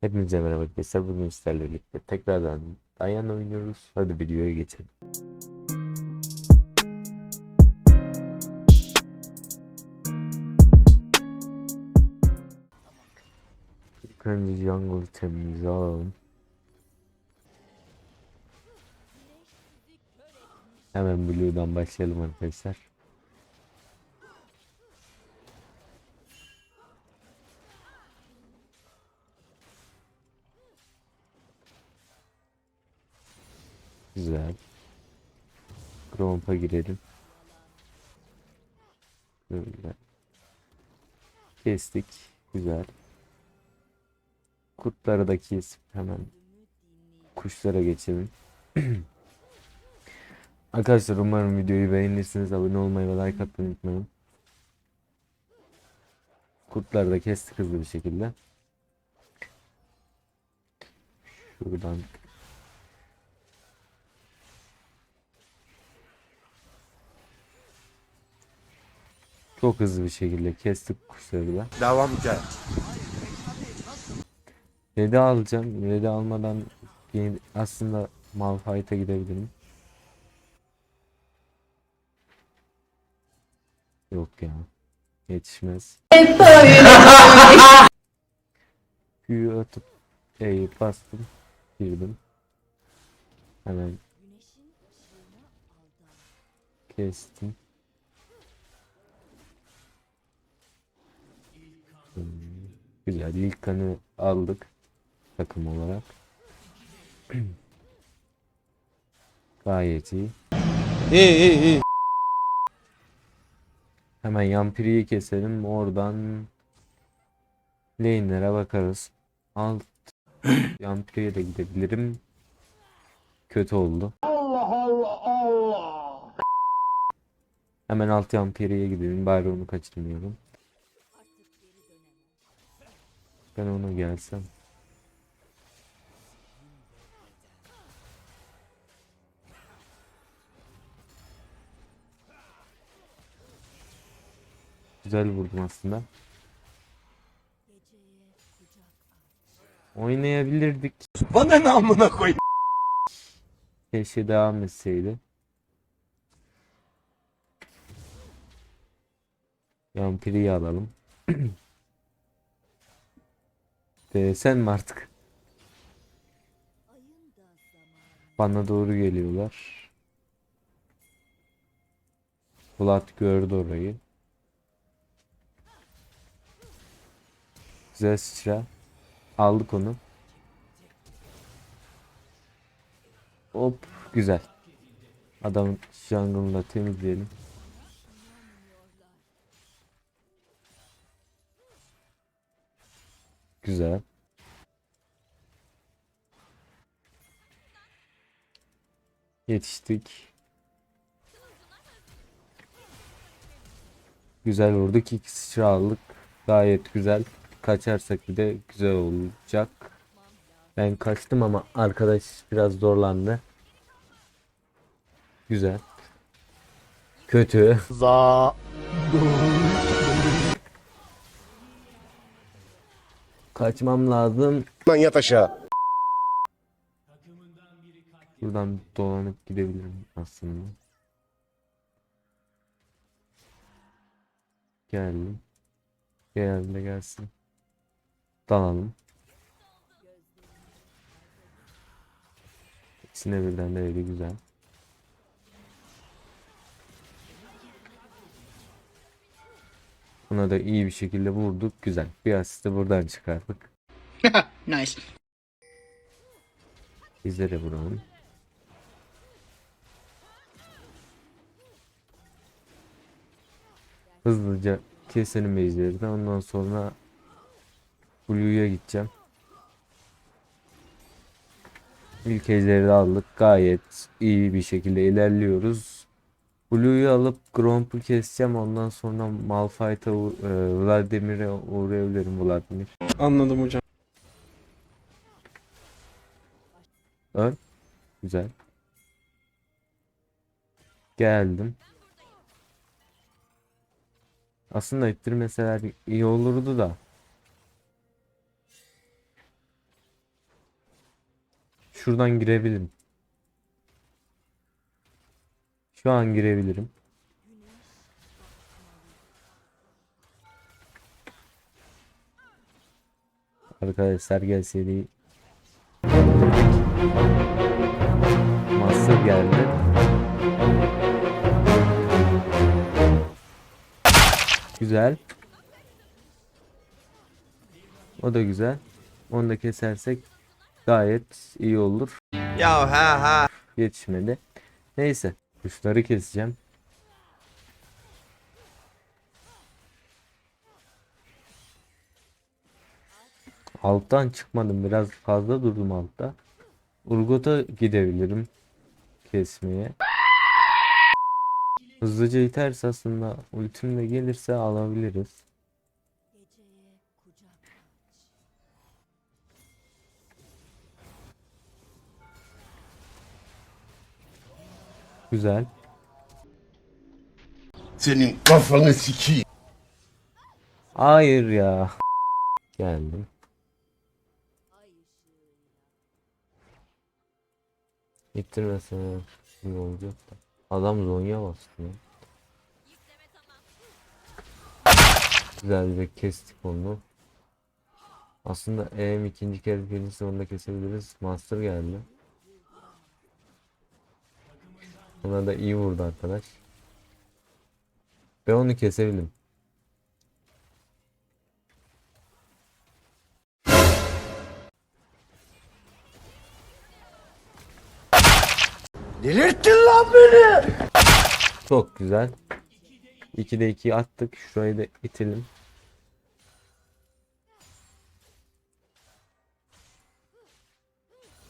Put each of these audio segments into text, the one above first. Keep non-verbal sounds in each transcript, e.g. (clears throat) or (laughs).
Hepinize merhaba arkadaşlar. Bugün sizlerle birlikte tekrardan Dayan oynuyoruz. Hadi videoya geçelim. İlk önce jungle temizle alalım. Hemen Blue'dan başlayalım arkadaşlar. Gromp'a girelim. Böyle. Kestik. Güzel. Kurtları da kesip hemen kuşlara geçelim. (clears throat) Arkadaşlar umarım videoyu beğenirsiniz. Abone olmayı ve like atmayı unutmayın. Kurtları da kestik hızlı bir şekilde. Şuradan Çok hızlı bir şekilde kestik kuşları da. Devam ki. Red'i alacağım. Red'i almadan aslında Malphite'a gidebilirim. Yok ya. Yetişmez. (laughs) Q'yu atıp E'yi bastım. Girdim. Hemen kestim. Güzel. İlk kanı aldık takım olarak. (clears throat) Gayet iyi. İyi iyi iyi. Hemen Yampiri'yi keselim. Oradan lane'lere bakarız. Alt (clears throat) Yampiri'ye de gidebilirim. Kötü oldu. Hemen alt Yampiri'ye gidelim. Bari onu kaçırmayalım. Ben ona gelsem. Güzel vurdum aslında. Oynayabilirdik. Bana ne amına koy. Keşke devam etseydi. Yampiri'yi alalım. (clears throat) Ee, sen mi artık? Bana doğru geliyorlar. Vlad gördü orayı. Güzel sıçra. Aldık onu. Hop güzel. Adamın jungle'ını temizleyelim. Güzel. Yetiştik. Güzel vurduk. İki sıçra aldık. Gayet güzel. Kaçarsak bir de güzel olacak. Ben kaçtım ama arkadaş biraz zorlandı. Güzel. Kötü. Za. Kaçmam lazım. Lan yat aşağı. Buradan dolanıp gidebilirim aslında. Geldim. Geldi de gelsin. Dalalım. İkisine birden de öyle güzel. Buna da iyi bir şekilde vurduk. Güzel. Bir asisti buradan çıkardık. (laughs) nice. Bizlere vuralım. Hızlıca keselim ejderide. Ondan sonra Blue'ya gideceğim. İlk ejderi de aldık. Gayet iyi bir şekilde ilerliyoruz. Blue'yu alıp Gromp'u keseceğim. Ondan sonra Malphite'a, e, Vladimir'e uğrayabilirim Vladimir. Anladım hocam. Öl. Güzel. Geldim. Aslında ittirmeseler iyi olurdu da. Şuradan girebilirim. Şu an girebilirim. Arkadaşlar gel seri. Master geldi. Güzel. O da güzel. Onu da kesersek gayet iyi olur. Ya ha ha. Yetişmedi. Neyse. Kuşları keseceğim. Alttan çıkmadım. Biraz fazla durdum altta. Urgot'a gidebilirim. Kesmeye. Hızlıca iterse aslında ultim de gelirse alabiliriz. Güzel. Senin kafanı sikeyim. Hayır ya. Geldim. İttirmesene iyi olacak da. Adam zonya bastı ya. Güzel bir kestik onu. Aslında EM ikinci kez gelirse onu da kesebiliriz. Master geldi. Ona da iyi vurdu arkadaş. Ben onu kesebilirim. Delirttin lan beni. Çok güzel. 2'de 2 attık. Şurayı da itelim.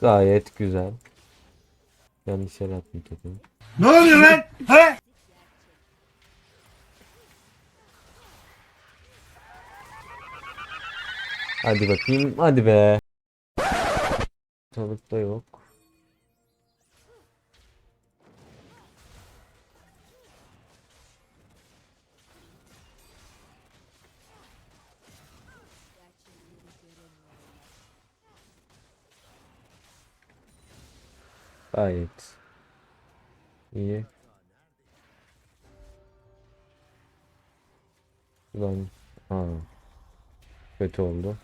Gayet güzel. Yanlış yere attım topunu. Ne oluyor lan? He? Hadi bakayım. Hadi be. Ortalıkta yok. Gayet iyi. Ulan ha. Kötü oldu.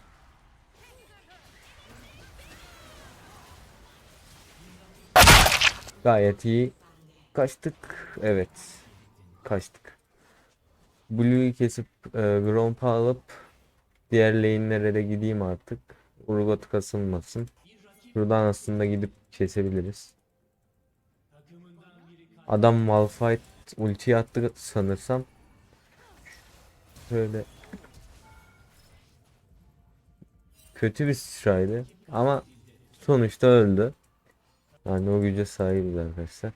Gayet iyi. Kaçtık. Evet. Kaçtık. Blue'yu kesip e, Gromp'u alıp diğer lane'lere de gideyim artık. Urgot kasılmasın. Buradan aslında gidip kesebiliriz. Adam Malphite ulti attı sanırsam. Şöyle kötü bir sıçraydı ama sonuçta öldü. Yani o güce sahibiz arkadaşlar.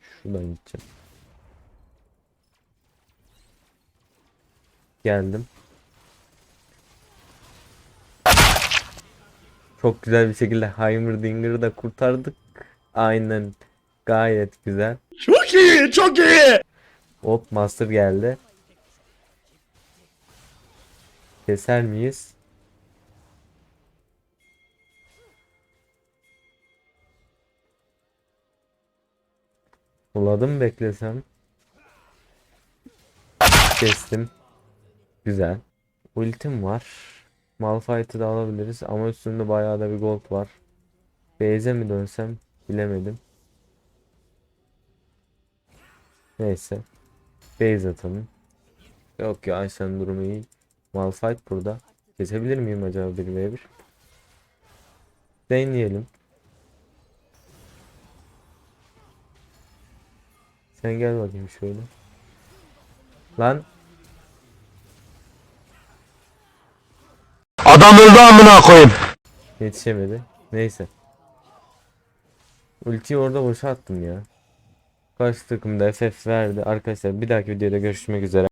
Şuradan gideceğim. Geldim. Çok güzel bir şekilde Heimerdinger'ı da kurtardık. Aynen. Gayet güzel. Çok iyi, çok iyi. Hop Master geldi. Keser miyiz? Uladım beklesem. Kestim. Güzel. Ultim var. Malphite'ı da alabiliriz ama üstünde bayağı da bir gold var. Base'e mi dönsem bilemedim. Neyse. Base atalım. Yok ya Ayşe'nin durumu iyi. Malphite burada. Kesebilir miyim acaba 1v1? Deneyelim. Sen gel bakayım şöyle. Lan Adam öldü amına koyayım. yetişemedi. Neyse. Ultiyi orada boşa attım ya. Karşı takım da FF verdi. Arkadaşlar bir dahaki videoda görüşmek üzere.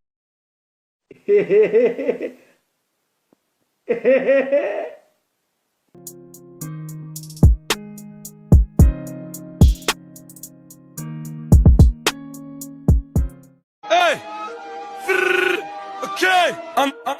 Hey! Okay! I'm, I,